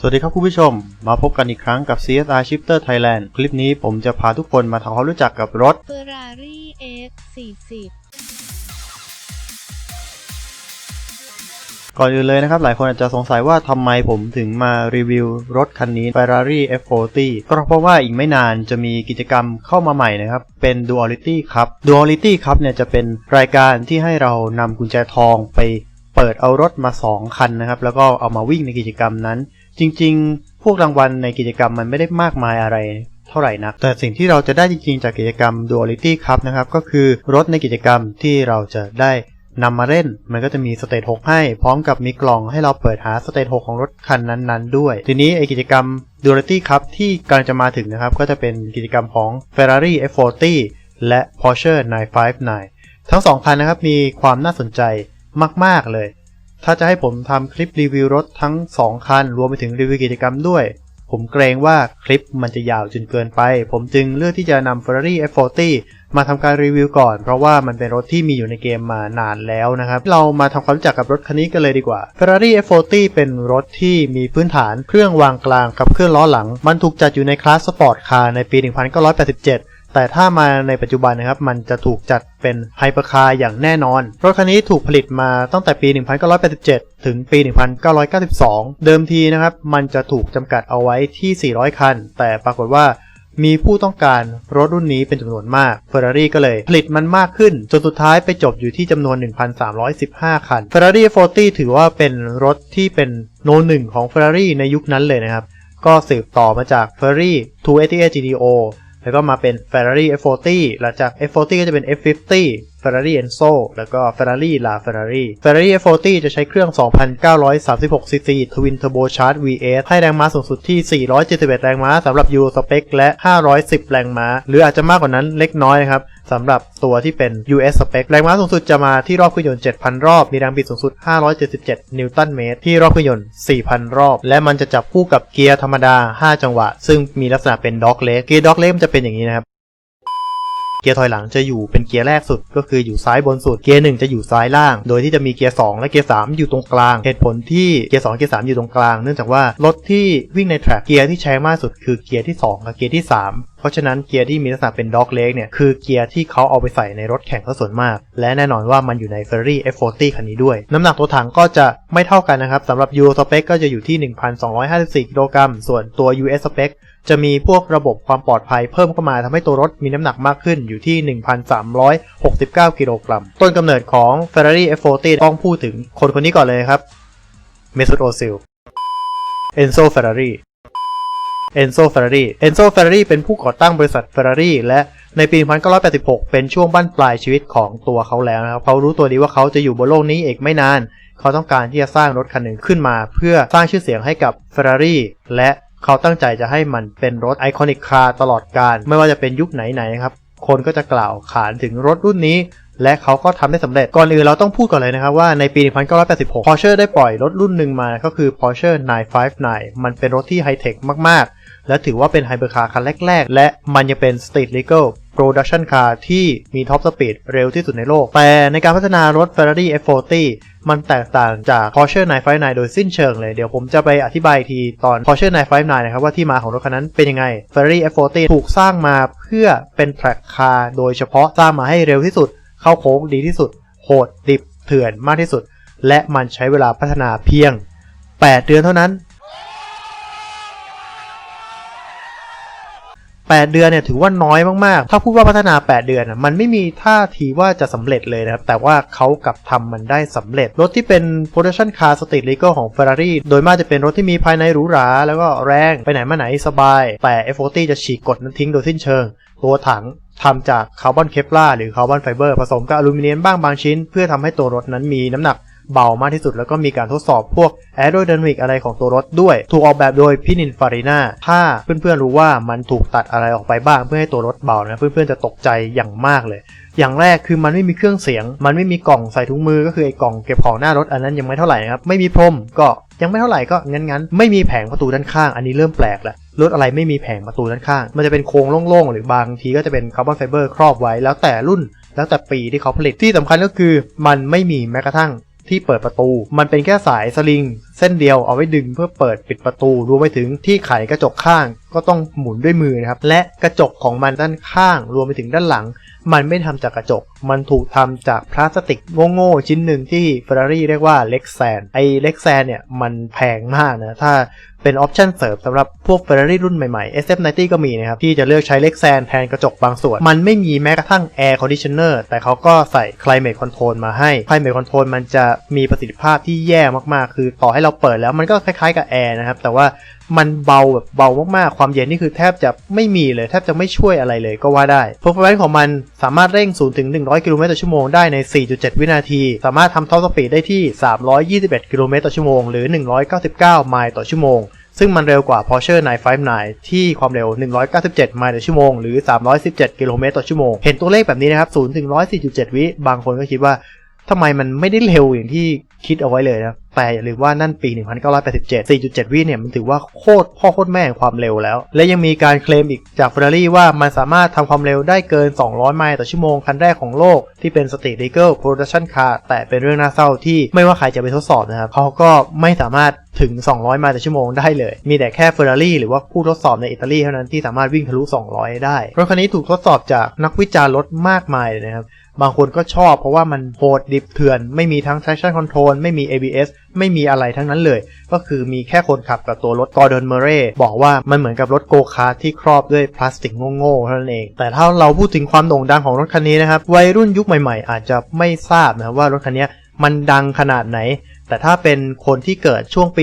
สวัสดีครับคุณผู้ชม มาพบกันอีกครั้งกับ CSR Shifter Thailand คลิปนี้ผมจะพาทุกคนมาทำความรู้จักกับรถ Ferrari F40 ก่อนอื่นเลยนะครับ หลายคนอาจจะสงสัยว่าทำไมผมถึงมารีวิวรถคันนี้ Ferrari F40 ก็เพราะว่าอีกไม่นานจะมีกิจกรรมเข้ามาใหม่นะครับ เป็น Duality ครับ Duality ครับเนี่ยจะเป็นรายการที่ให้เรานำกุญแจทองไปเปิดเอารถมา 2 คันนะครับ แล้วก็เอามาวิ่งในกิจกรรมนั้น จริงๆ พวกรางวัลในกิจกรรมมันไม่ได้มากมายอะไรเท่าไหร่นัก แต่สิ่งที่เราจะได้จริงๆ จากกิจกรรม Duality ครับนะครับ ก็คือรถในกิจกรรมที่เราจะได้นำมาเล่น มันก็จะมีสเตจ6ให้ พร้อมกับมีกล่องให้เราเปิดหาสเตจ6ของรถคันนั้นๆ ด้วย ทีนี้ไอกิจกรรม Duality ครับที่กำลังจะมาถึงนะครับ ก็จะเป็นกิจกรรมของ Ferrari F40 และ Porsche 959 ทั้งสองคันนะครับมีความน่าสนใจมาก ๆ เลย ถ้าจะให้ผมทำคลิปรีวิวรถทั้ง 2 คัน รวมไปถึงรีวิวกิจกรรมด้วย ผมเกรงว่าคลิปมันจะยาวจนเกินไป ผมจึงเลือกที่จะนำ Ferrari F40 มาทำการรีวิวก่อน เพราะว่ามันเป็นรถที่มีอยู่ในเกมมานานแล้วนะครับ เรามาทำความรู้จักกับรถคันนี้กันเลยดีกว่า Ferrari F40 เป็นรถที่มีพื้นฐานเครื่องวางกลางกับเครื่องล้อหลัง มันถูกจัดอยู่ในคลาสสปอร์ตคาร์ในปี 1987 แต่ถ้ามาในปัจจุบันนะครับมันจะถูกจัดเป็นไฮเปอร์คาร์อย่างแน่นอน รถคันนี้ถูกผลิตมาตั้งแต่ปี 1987 ถึงปี 1992 เดิมทีนะครับมันจะถูกจำกัดเอาไว้ที่ 400 คัน แต่ปรากฏว่ามีผู้ต้องการรถรุ่นนี้เป็นจำนวนมาก Ferrari ก็เลยผลิตมันมากขึ้น จนสุดท้ายไปจบอยู่ที่จำนวน 1,315 คัน Ferrari 40 ถือว่าเป็นรถที่เป็นโนหนึ่งของ Ferrari ในยุคนั้นเลยนะครับ ก็สืบต่อมาจาก Ferrari 288 GTO แล้วก็มาเป็น Ferrari F40 หลังจาก F40 ก็จะเป็น F50 Ferrari Enzo แล้วก็ Ferrari La Ferrari Ferrari F40 จะใช้เครื่อง 2,936cc Twin Turbo Charge V8 ให้แรงม้าสูงสุดที่ 471 แรงม้าสำหรับ Euro Spec และ 510 แรงม้า หรืออาจจะมากกว่านั้นเล็กน้อยนะครับ สำหรับตัวที่เป็น US Spec แรงม้าสูงสุดจะมาที่รอบเครื่องยนต์ 7,000 รอบ มีแรงบิดสูงสุด 577 นิวตันเมตร ที่รอบเครื่องยนต์ 4,000 รอบ และมันจะจับคู่กับเกียร์ธรรมดา 5 จังหวะ ซึ่งมีลักษณะเป็นด็อกเล็กเกียร์ด็อกเล็กมันจะเป็นอย่างนี้นะครับ เกียร์ถอยหลังจะอยู่เป็นเกียร์แรกสุด ก็คืออยู่ซ้ายบนสุด เกียร์หนึ่งจะอยู่ซ้ายล่าง โดยที่จะมีเกียร์2และเกียร์3อยู่ตรงกลาง เหตุผลที่เกียร์2เกียร์3อยู่ตรงกลาง เนื่องจากว่ารถที่วิ่งในแทร็กเกียร์ที่ใช้มากสุดคือเกียร์ที่ 2 กับเกียร์ที่ 3เพราะฉะนั้นเกียร์ที่มีลักษณะเป็นด็อกเล็กเนี่ยคือเกียร์ที่เขาเอาไปใส่ในรถแข่งซะส่วนมาก และแน่นอนว่ามันอยู่ใน Ferrari F40 คันนี้ด้วย น้ำหนักตัวถังก็จะไม่เท่ากันนะครับสำหรับ Euro Spec ก็จะอยู่ที่ 1,254กิโลกรัมส่วนตัว US Spec จะมีพวกระบบความปลอดภัยเพิ่มเข้ามาทำให้ตัวรถมีน้ำหนักมากขึ้นอยู่ที่ 1,369 กิโลกรัม ต้นกำเนิดของ Ferrari F40 ต้องพูดถึงคนคนนี้ก่อนเลยครับ เมซูตโอซิล เอนโซเฟอร์รารีเอนโซเฟอร์รารีเอนโซเฟอร์รารีเป็นผู้ก่อตั้งบริษัท Ferrari และในปี 1986 เป็นช่วงบั้นปลายชีวิตของตัวเขาแล้วนะครับ เขารู้ตัวดีว่าเขาจะอยู่บนโลกนี้อีกไม่นาน เขาต้องการที่จะสร้างรถคันหนึ่งขึ้นมา เพื่อสร้างชื่อเสียงให้กับ Ferrari และ เขาตั้งใจจะให้มันเป็นรถไอคอนิกคาร์ตลอดการ ไม่ว่าจะเป็นยุคไหนๆนะครับ คนก็จะกล่าวขานถึงรถรุ่นนี้ และเขาก็ทำได้สำเร็จ ก่อนอื่นเราต้องพูดก่อนเลยนะครับว่าในปี 1986 Porsche ได้ปล่อยรถรุ่นหนึ่งมาก็คือ Porsche 959 มันเป็นรถที่ไฮเทคมากๆ และถือว่าเป็นไฮเปอร์คาร์คันแรก ๆ และมันยังเป็น Street Legal Production Car ที่มีท็อปสปีดเร็วที่สุดในโลก แต่ในการพัฒนารถ Ferrari F40 มันแตกต่างจาก Porsche 959 โดยสิ้นเชิงเลย เดี๋ยวผมจะไปอธิบายอีกทีตอน Porsche 959 นะครับว่าที่มาของรถคันนั้นเป็นยังไง Ferrari F40 ถูกสร้างมาเพื่อเป็นแทร็กคาร์โดยเฉพาะสร้างมาให้เร็วที่สุด เข้าโค้งดีที่สุด โหดดิบเถื่อนมากที่สุด และมันใช้เวลาพัฒนาเพียง 8 เดือนเท่านั้น 8 เดือนเนี่ยถือว่าน้อยมากๆ ถ้าพูดว่าพัฒนา 8 เดือนน่ะมันไม่มีท่าทีว่าจะสำเร็จเลยนะครับ แต่ว่าเขากลับทำมันได้สำเร็จ รถที่เป็น production car street legal ของ Ferrari โดยมากจะเป็นรถที่มีภายในหรูหรา แล้วก็แรงไปไหนมาไหนสบาย แต่ F40 จะฉีกกฎนั้นทิ้งโดยสิ้นเชิง ตัวถังทำจากคาร์บอนเคปลาหรือคาร์บอนไฟเบอร์ผสมกับอลูมิเนียมบ้างบางชิ้น เพื่อทำให้ตัวรถนั้นมีน้ำหนัก เบามากที่สุด แล้วก็มีการทดสอบพวกแอโร d y นามิกอะไรของตัวรถด้วย ถูกออกแบบโดยพินินฟารินาถ้าเพื่อนๆรู้ว่ามันถูกตัดอะไรออกไปบ้างเพื่อให้ตัวรถเบานะเพื่อนๆจะตกใจอย่างมากเลย อย่างแรกคือมันไม่มีเครื่องเสียง มันไม่มีกล่องใส่ถุงมือก็คือไอ้กล่องเก็บของหน้ารถอันนั้นยังไม่เท่าไหร่นะครับไม่มีพรมก็ยังไม่เท่าไหร่ก็งั้นๆ ไม่มีแผงประตูด้านข้าง อันนี้เริ่มแปลกแล้วรถอะไรไม่มีแผงประตูด้านข้าง มันจะเป็นโครงโล่งๆ หรือบางทีก็จะเป็นคาร์บอนไฟเบอร์ครอบไว้ แล้วแต่รุ่น แล้วแต่ปีที่เขาผลิตที่สำคัญก็คือ มันไม่มีแม้กระทั่ง ที่เปิดประตู มันเป็นแค่สายสลิง เส้นเดียวเอาไว้ดึงเพื่อเปิดปิดประตูรวมไปถึงที่ไขกระจกข้างก็ต้องหมุนด้วยมือนะครับ และกระจกของมันด้านข้าง รวมไปถึงด้านหลัง มันไม่ทำจากกระจก มันถูกทำจากพลาสติกโง่ๆชิ้นหนึ่งที่ Ferrari เรียกว่าเล็กแซนไอเล็กแซนเนี่ยมันแพงมากนะ ถ้าเป็นออปชั่นเสริมสำหรับพวก Ferrari รุ่นใหม่ๆ SF90 ก็มีนะครับ ที่จะเลือกใช้เล็กแซนแทนกระจกบางส่วน มันไม่มีแม้กระทั่ง Air Conditioner แต่เขาก็ใส่ Climate Control มาให้ Climate Control มันจะมีประสิทธิภาพที่แย่มากๆ คือต่อให้เราเปิดแล้วมันก็คล้ายๆกับแอร์นะครับ แต่ว่ามันเบาแบบเบามากๆ ความเย็นนี่คือแทบจะไม่มีเลย แทบจะไม่ช่วยอะไรเลยก็ว่าได้ performance ของมันสามารถเร่ง 0 ถึง 100 กิโลเมตรต่อชั่วโมงได้ใน 4.7 วินาที สามารถทำท็อปสปีดได้ที่ 321 กิโลเมตรต่อชั่วโมง หรือ 199 ไมล์ต่อชั่วโมง ซึ่งมันเร็วกว่า Porsche 959 ที่ความเร็ว 197 ไมล์ต่อชั่วโมง หรือ 317 กิโลเมตรต่อชั่วโมง เห็นตัวเลขแบบนี้นะครับ 0 ถึง 104.7 วิ บางคนก็คิดว่า ทำไมมันไม่ได้เร็วอย่างที่คิดเอาไว้เลยนะ แต่อย่าลืมว่านั่นปี 1987 4.7 วิเนี่ยมันถือว่าโคตรพ่อโคตรแม่งความเร็วแล้ว และยังมีการเคลมอีกจาก Ferrari ว่ามันสามารถทำความเร็วได้เกิน 200 ไมล์ต่อชั่วโมงคันแรกของโลกที่เป็น Street Legal Production Car แต่เป็นเรื่องน่าเศร้าที่ไม่ว่าใครจะไปทดสอบนะครับเขาก็ไม่สามารถถึง 200 ไมล์ต่อชั่วโมงได้เลย มีแต่แค่ Ferrari หรือว่าผู้ทดสอบในอิตาลีเท่านั้นที่สามารถวิ่งทะลุ 200 ได้รถคันนี้ถูกทดสอบจากนักวิจารณ์รถมากมายเลยนะครับ บางคนก็ชอบเพราะว่ามันโหดดิบเถื่อน ไม่มีทั้ง traction control ไม่มี ABS ไม่มีอะไรทั้งนั้นเลย ก็คือมีแค่คนขับกับตัวรถกอร์ดอนเมเร่บอกว่ามันเหมือนกับรถโกคาร์ที่ครอบด้วยพลาสติกโง่ๆเท่านั้นเอง แต่ถ้าเราพูดถึงความโด่งดังของรถคันนี้นะครับ วัยรุ่นยุคใหม่ๆ อาจจะไม่ทราบนะว่ารถคันนี้มันดังขนาดไหน แต่ถ้าเป็นคนที่เกิดช่วงปี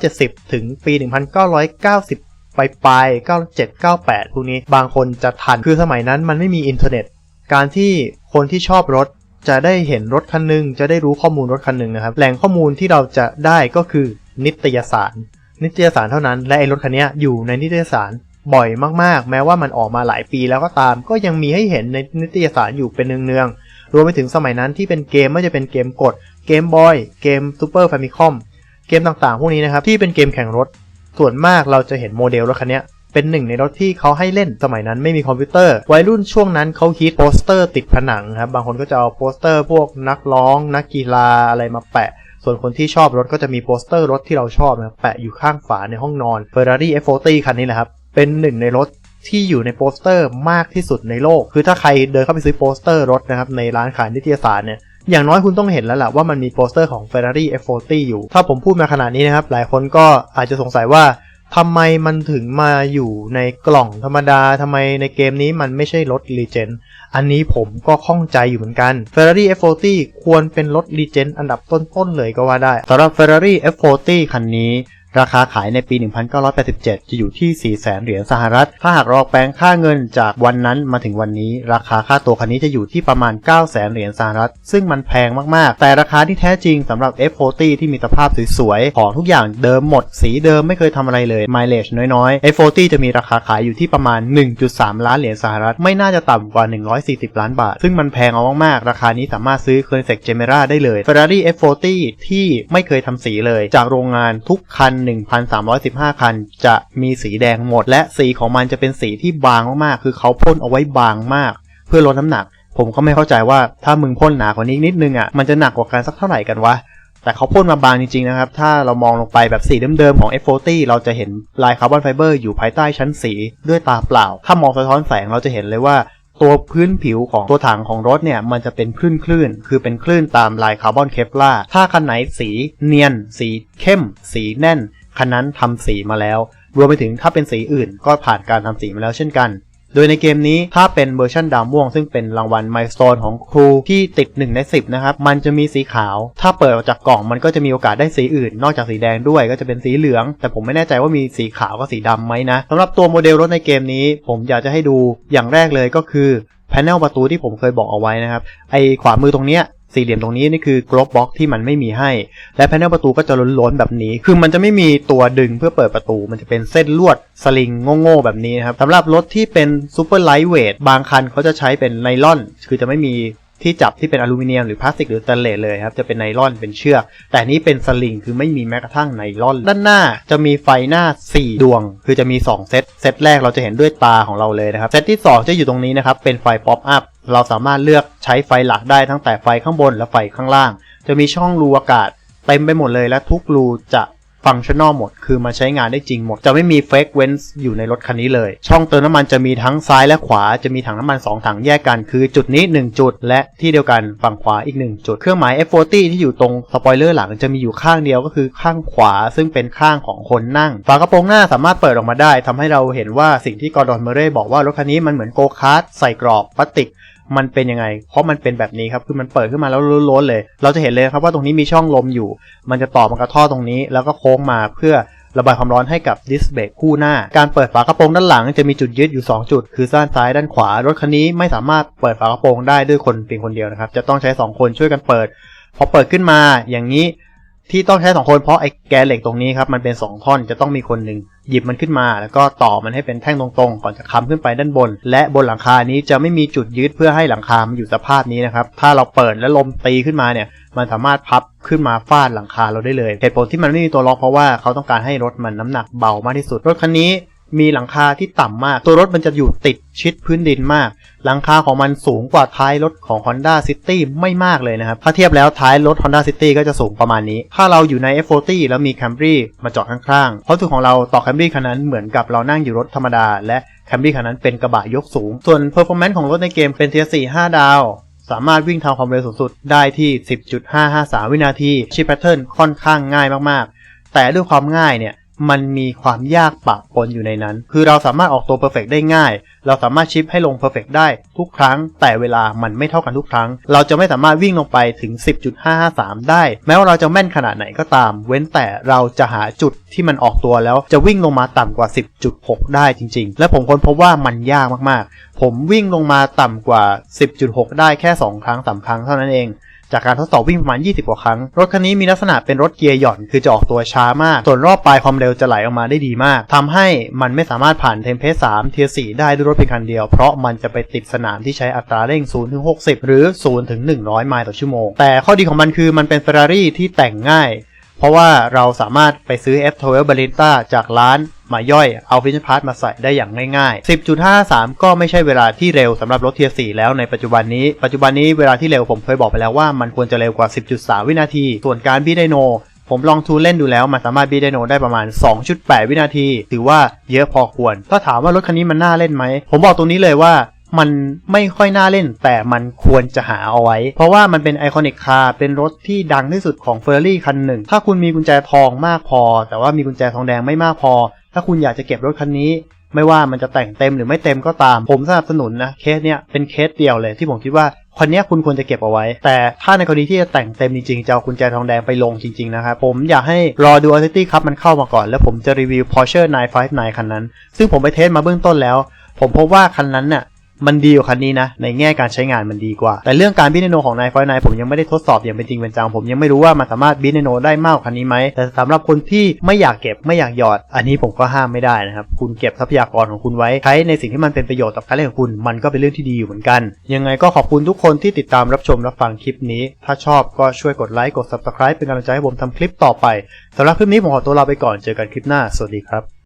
1970 ถึงปี 1990ปลายปลาย97 98 พวกนี้บางคนจะทัน คือสมัยนั้นมันไม่มีอินเทอร์เน็ต การที่ คนที่ชอบรถจะได้เห็นรถคันหนึง จะได้รู้ข้อมูลรถคันหนึ่งนะครับ แหล่งข้อมูลที่เราจะได้ก็คือนิตยสาร นิตยสารเท่านั้น และไอ้รถคันนี้อยู่ในนิตยสารบ่อยมากๆ แม้ว่ามันออกมาหลายปีแล้วก็ตาม ก็ยังมีให้เห็นในนิตยสารอยู่เป็นเนืองๆ รวมไปถึงสมัยนั้นที่เป็นเกมไม่จะเป็นเกมกด เกมบอย เกมซูเปอร์แฟมิคอม เกมต่างๆ พวกนี้นะครับที่เป็นเกมแข่งรถ ส่วนมากเราจะเห็นโมเดลรถคันนี้ เป็นหนึ่งในรถที่เขาให้เล่นสมัยนั้นไม่มีคอมพิวเตอร์วัยรุ่นช่วงนั้นเขาฮิตโปสเตอร์ติดผนังครับบางคนก็จะเอาโปสเตอร์พวกนักร้อง นักกีฬาอะไรมาแปะ ส่วนคนที่ชอบรถก็จะมีโปสเตอร์รถที่เราชอบนะแปะอยู่ข้างฝาในห้องนอน Ferrari F40 คันนี้แหละครับเป็นหนึ่งในรถที่อยู่ในโปสเตอร์มากที่สุดในโลก คือถ้าใครเดินเข้าไปซื้อโปสเตอร์รถนะครับในร้านขายนิตยสารเนี่ย อย่างน้อยคุณต้องเห็นแล้วแหละว่ามันมีโปสเตอร์ของ Ferrari F40 อยู่ ถ้าผมพูดมาขนาดนี้นะครับ หลายคนก็อาจจะสงสัยว่า ทำไมมันถึงมาอยู่ในกล่องธรรมดาทำไมในเกมนี้มันไม่ใช่รถรีเจนอันนี้ผมก็ข้องใจอยู่เหมือนกัน Ferrari F40 ควรเป็นรถรีเจนอันดับต้นๆเลยก็ว่าได้สำหรับ Ferrari F40 คันนี้ ราคาขายในปี 1987 จะอยู่ที่ 400,000 เหรียญสหรัฐ ถ้าหากเราแปลงค่าเงินจากวันนั้นมาถึงวันนี้ ราคาค่าตัวคันนี้จะอยู่ที่ประมาณ 900,000 เหรียญสหรัฐ ซึ่งมันแพงมาก ๆ แต่ราคาที่แท้จริงสำหรับ F40 ที่มีสภาพสวย ๆ ของทุกอย่างเดิมหมด สีเดิมไม่เคยทำอะไรเลย mileage น้อย ๆ F40 จะมีราคาขายอยู่ที่ประมาณ 1.3 ล้านเหรียญสหรัฐ ไม่น่าจะต่ำกว่า 140 ล้านบาท ซึ่งมันแพงเอามาก ๆ ราคานี้สามารถซื้อ c o n c e p t Gemera ได้เลย Ferrari F40 ที่ไม่เคยทำสีเลย จากโรงงานทุกคัน1,315 คัน จะมีสีแดงหมด และสีของมันจะเป็นสีที่บางมากๆ คือเขาพ่นเอาไว้บางมาก เพื่อลดน้ำหนัก ผมก็ไม่เข้าใจว่าถ้ามึงพ่นหนากว่านี้นิดนึงอะมันจะหนักกว่ากันสักเท่าไหร่กันวะแต่เขาพ่นมาบางจริงๆนะครับ ถ้าเรามองลงไปแบบสีเดิมๆของ F40 เราจะเห็นลายคาร์บอนไฟเบอร์อยู่ภายใต้ชั้นสีด้วยตาเปล่า ถ้ามองสะท้อนแสงเราจะเห็นเลยว่า ตัวพื้นผิวของตัวถังของรถเนี่ยมันจะเป็นคลื่นคลื่นๆคือเป็นคลื่นตามลายคาร์บอนเคปลาถ้าคันไหนสีเนียน สีเข้ม สีแน่นคันนั้นทำสีมาแล้ว รวมไปถึงถ้าเป็นสีอื่นก็ผ่านการทำสีมาแล้วเช่นกัน โดยในเกมนี้ถ้าเป็นเวอร์ชันดาวม่วง ซึ่งเป็นรางวัลไมล์สโตนของครูที่ติด 1 ใน 10 นะครับ มันจะมีสีขาว ถ้าเปิดออกจากกล่องมันก็จะมีโอกาสได้สีอื่น นอกจากสีแดงด้วยก็จะเป็นสีเหลือง แต่ผมไม่แน่ใจว่ามีสีขาวกับสีดำไหมนะสำหรับตัวโมเดลรถในเกมนี้ ผมอยากจะให้ดูอย่างแรกเลยก็คือแผงประตูที่ผมเคยบอกเอาไว้นะครับไอขวามือตรงเนี้ย สี่เหลี่ยมตรงนี้นี่คือกรอบบ็อกที่มันไม่มีให้ และแผงประตูก็จะล้นๆแบบนี้ คือมันจะไม่มีตัวดึงเพื่อเปิดประตู มันจะเป็นเส้นลวดสลิงโง่ๆแบบนี้นะครับสำหรับรถที่เป็นซูเปอร์ไลท์เวทบางคันเขาจะใช้เป็นไนล่อน คือจะไม่มีที่จับที่เป็นอลูมิเนียมหรือพลาสติกหรือสแตนเลสเลยครับ จะเป็นไนล่อนเป็นเชือก แต่นี้เป็นสลิงคือไม่มีแม้กระทั่งไนล่อน ด้านหน้าจะมีไฟหน้า 4 ดวง คือจะมี 2 เซต เซตแรกเราจะเห็นด้วยตาของเราเลยนะครับ เซตที่ 2 จะอยู่ตรงนี้นะครับ เป็นไฟป๊อปอัพ เราสามารถเลือกใช้ไฟหลักได้ทั้งแต่ไฟข้างบนและไฟข้างล่าง จะมีช่องรูอากาศเต็มไปหมดเลยและทุกรูจะฟังชั่นอลหมด คือมาใช้งานได้จริงหมด จะไม่มีเฟกเวนส์อยู่ในรถคันนี้เลย ช่องเติมน้ำมันจะมีทั้งซ้ายและขวา จะมีถังน้ำมัน 2 ถังแยกกัน คือจุดนี้ 1 จุด และที่เดียวกันฝั่งขวาอีก 1 จุด เครื่องหมาย F40 ที่อยู่ตรงสปอยเลอร์หลังจะมีอยู่ข้างเดียวก็คือข้างขวา ซึ่งเป็นข้างของคนนั่ง ฝากระโปรงหน้าสามารถเปิดออกมาได้ทำให้เราเห็นว่าสิ่งที่กอร์ดอนเมเร่บอกว่ารถคันนี้มันเหมือนโกคาร์ทใส่กรอบพลาสติก มันเป็นยังไง เพราะมันเป็นแบบนี้ครับคือมันเปิดขึ้นมาแล้วล้นๆเลย เราจะเห็นเลยครับว่าตรงนี้มีช่องลมอยู่ มันจะต่อมากระท่อตรงนี้ แล้วก็โค้งมาเพื่อระบายความร้อนให้กับดิสเบรกคู่หน้า การเปิดฝากระโปรงด้านหลังจะมีจุดยึดอยู่ 2 จุด คือด้านซ้ายด้านขวา รถคันนี้ไม่สามารถเปิดฝากระโปรงได้ด้วยคนเพียงคนเดียวนะครับ จะต้องใช้ 2 คนช่วยกันเปิด พอเปิดขึ้นมาอย่างนี้ ที่ต้องใช้สองคนเพราะไอ้แกนเหล็กตรงนี้ครับมันเป็นสองท่อนจะต้องมีคนหนึ่งหยิบมันขึ้นมา แล้วก็ต่อมันให้เป็นแท่งตรงๆ ก่อนจะค้ำขึ้นไปด้านบน และบนหลังคานี้จะไม่มีจุดยึดเพื่อให้หลังคามันอยู่สภาพนี้นะครับถ้าเราเปิดและลมตีขึ้นมาเนี่ยมันสามารถพับขึ้นมาฟาดหลังคาเราได้เลยเหตุผลที่มันไม่มีตัวล็อกเพราะว่าเขาต้องการให้รถมันน้ำหนักเบามากที่สุดรถคันนี้ มีหลังคาที่ต่ำมาก ตัวรถมันจะอยู่ติดชิดพื้นดินมาก หลังคาของมันสูงกว่าท้ายรถของ Honda City ไม่มากเลยนะครับ ถ้าเทียบแล้วท้ายรถ Honda City ก็จะสูงประมาณนี้ ถ้าเราอยู่ใน F40 แล้วมี Camry มาจอดข้างๆความรู้สึกของเราต่อ Camry คันนั้นเหมือนกับเรานั่งอยู่รถธรรมดา และ Camry คันนั้นเป็นกระบะยกสูง ส่วน performance ของรถในเกมเป็น Tier 4 5 ดาวสามารถวิ่งทำความเร็วสูงสุดได้ที่ 10.553 วินาทีชิปแพทเทิร์นค่อนข้างง่ายมากๆ แต่ด้วยความง่ายเนี่ย มันมีความยากปะปนอยู่ในนั้น คือเราสามารถออกตัว perfect ได้ง่าย เราสามารถชิปให้ลง perfect ได้ทุกครั้ง แต่เวลามันไม่เท่ากันทุกครั้ง เราจะไม่สามารถวิ่งลงไปถึง 10.553 ได้ แม้ว่าเราจะแม่นขนาดไหนก็ตาม เว้นแต่เราจะหาจุดที่มันออกตัวแล้วจะวิ่งลงมาต่ำกว่า 10.6 ได้จริง ๆ และผมค้นพบว่ามันยากมากๆ ผมวิ่งลงมาต่ำกว่า 10.6 ได้แค่ 2 ครั้ง3ครั้งเท่านั้นเอง จากการทดสอบวิ่งประมาณ 20 กว่าครั้ง รถคันนี้มีลักษณะเป็นรถเกียร์หย่อน คือจะออกตัวช้ามาก ส่วนรอบปลายความเร็วจะไหลออกมาได้ดีมากทำให้มันไม่สามารถผ่านเทมเพส3เทียร์4ได้ด้วยรถเพียงคันเดียว เพราะมันจะไปติดสนามที่ใช้อัตราเร่ง 0 ถึง 60 หรือ 0 ถึง 100 ไมล์ต่อชั่วโมง แต่ข้อดีของมันคือมันเป็น Ferrari ที่แต่งง่าย เพราะว่าเราสามารถไปซื้อ F12 Barista จากร้าน มาย่อยเอาฟิชพาร์ทมาใส่ได้อย่างง่ายๆ 10.53 ก็ไม่ใช่เวลาที่เร็วสำหรับรถเทียร์4แล้วในปัจจุบันนี้ ปัจจุบันนี้เวลาที่เร็วผมเคยบอกไปแล้วว่ามันควรจะเร็วกว่า 10.3 วินาที ส่วนการบีไดโนผมลองทูเล่นดูแล้วมันสามารถบีไดโนได้ประมาณ 2.8 วินาที ถือว่าเยอะพอควร ถ้าถามว่ารถคันนี้มันน่าเล่นไหม ผมบอกตรงนี้เลยว่ามันไม่ค่อยน่าเล่นแต่มันควรจะหาเอาไว้ เพราะว่ามันเป็นไอคอนิกคาร์เป็นรถที่ดังที่สุดของเฟอร์รี่คันหนึ่ง ถ้าคุณมีกุญแจทองมากพอ แต่ว่ามีกุญแจทองแดงไม่มากพอ ถ้าคุณอยากจะเก็บรถคันนี้ ไม่ว่ามันจะแต่งเต็มหรือไม่เต็มก็ตาม ผมสนับสนุนนะเคสเนี้ยเป็นเคสเดียวเลยที่ผมคิดว่าคันนี้คุณควรจะเก็บเอาไว้ แต่ถ้าในกรณีที่จะแต่งเต็มจริงๆจะเอากุญแจทองแดงไปลงจริงๆนะครับ ผมอยากให้รอดู a u t i t y ครับมันเข้ามาก่อน แล้วผมจะรีวิว Porsche 959 คันนั้น ซึ่งผมไปเทสมาเบื้องต้นแล้ว ผมพบว่าคันนั้นน่ะ มันดีกว่าคันนี้นะ ในแง่การใช้งานมันดีกว่า แต่เรื่องการบินโนของนายไฟนายผมยังไม่ได้ทดสอบอย่างเป็นจริงเป็นจังผมยังไม่รู้ว่ามันสามารถบินโนได้มากกว่าคันนี้ไหมแต่สำหรับคนที่ไม่อยากเก็บไม่อยากหยอด อันนี้ผมก็ห้ามไม่ได้นะครับคุณเก็บทรัพยากรของคุณไว้ใช้ในสิ่งที่มันเป็นประโยชน์ต่อการเล่นของคุณมันก็เป็นเรื่องที่ดีอยู่เหมือนกัน ยังไงก็ขอบคุณทุกคนที่ติดตามรับชมรับฟังคลิปนี้ ถ้าชอบก็ช่วยกดไลค์กด subscribe เป็นกำลังใจให้ผมทำคลิปต่อไปสำหรับคลิปนี้ผมขอตัวลาไปก่อนเจอกันคลิปหน้าสวัสดีครับ